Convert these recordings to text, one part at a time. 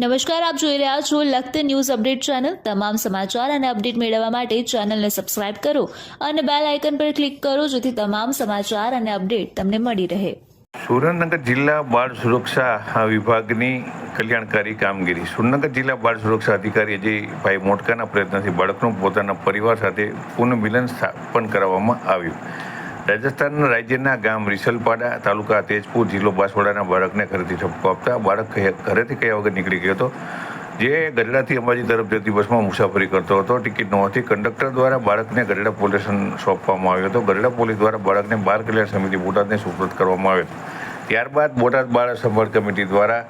નમસ્કાર, આપ જોઈ રહ્યા છો લખત ન્યૂઝ અપડેટ ચેનલ. તમામ સમાચાર અને અપડેટ મેળવવા માટે ચેનલને સબસ્ક્રાઇબ કરો અને બેલ આઇકન પર ક્લિક કરો જેથી તમામ સમાચાર અને અપડેટ તમને મળી રહે. સુરેન્દ્રનગર જિલ્લા બાળ સુરક્ષા વિભાગની કલ્યાણકારી કામગીરી. સુરેન્દ્રનગર જિલ્લા બાળ સુરક્ષા અધિકારી અજયભાઈ મોટકાના પ્રયત્નથી બાળકનું પોતાના પરિવાર સાથે પુનઃમિલન સ્થાપન કરાવવામાં આવ્યું. રાજસ્થાન રાજ્યના ગામ રિસલપાડા તાલુકા તેજપુર જિલ્લો બાંસવાડાના બાળકને ઘરેથી ઠપકો આપતા બાળક ઘરેથી કયા વગર નીકળી ગયો હતો. જે ગઢડાથી અંબાજી તરફ જતી બસમાં મુસાફરી કરતો હતો. ટિકિટ નહોતી. કંડક્ટર દ્વારા બાળકને ગઢડા પોલીસ સોંપવામાં આવ્યો હતો. ગઢડા પોલીસ દ્વારા બાળકને બાળ કલ્યાણ સમિતિ બોટાદને સુપ્રત કરવામાં આવ્યો ત્યારબાદ બોટાદ બાળ સંભાળ કમિટી દ્વારા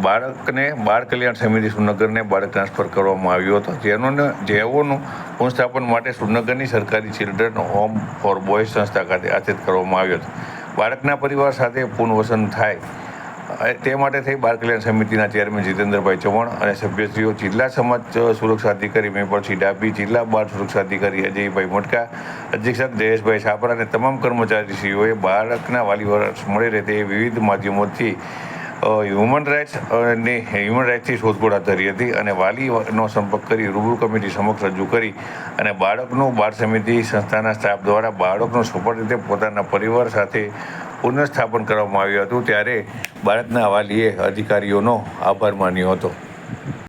બાળકને, બાળ કલ્યાણ સમિતિ સુરનગરને બાળક ટ્રાન્સફર કરવામાં આવ્યો હતો. જેનો જેઓનું પુનઃસ્થાપન માટે સુરનગરની સરકારી ચિલ્ડ્રન હોમ ફોર બોયઝ સંસ્થા ખાતે આચરિત કરવામાં આવ્યો હતો. બાળકના પરિવાર સાથે પુનઃવસન થાય તે માટે થઈ બાળ કલ્યાણ સમિતિના ચેરમેન જીતેન્દ્રભાઈ ચૌહાણ અને સભ્યશ્રીઓ જિલ્લા સમાજ સુરક્ષા અધિકારી મેપરસિંહ ડાબી જિલ્લા બાળ સુરક્ષા અધિકારી અજયભાઈ મોટકા અધિક્ષક જયેશભાઈ છાપરા અને તમામ કર્મચારીશ્રીઓએ બાળકના વાલી વર્ષ મળી રહે તે વિવિધ માધ્યમોથી હ્યુમન રાઇટ્સ અને હ્યુમન રાઇટ્સથી શોધખોળ હાથ ધરી હતી અને વાલીનો સંપર્ક કરી, રૂબરૂ કમિટી સમક્ષ રજૂ કરી અને બાળકનું બાળ સમિતિ સંસ્થાના સ્ટાફ દ્વારા બાળકનું સફળ રીતે પોતાના પરિવાર સાથે પુનઃસ્થાપન કરવામાં આવ્યું હતું. ત્યારે બાળકના વાલીએ અધિકારીઓનો આભાર માન્યો હતો.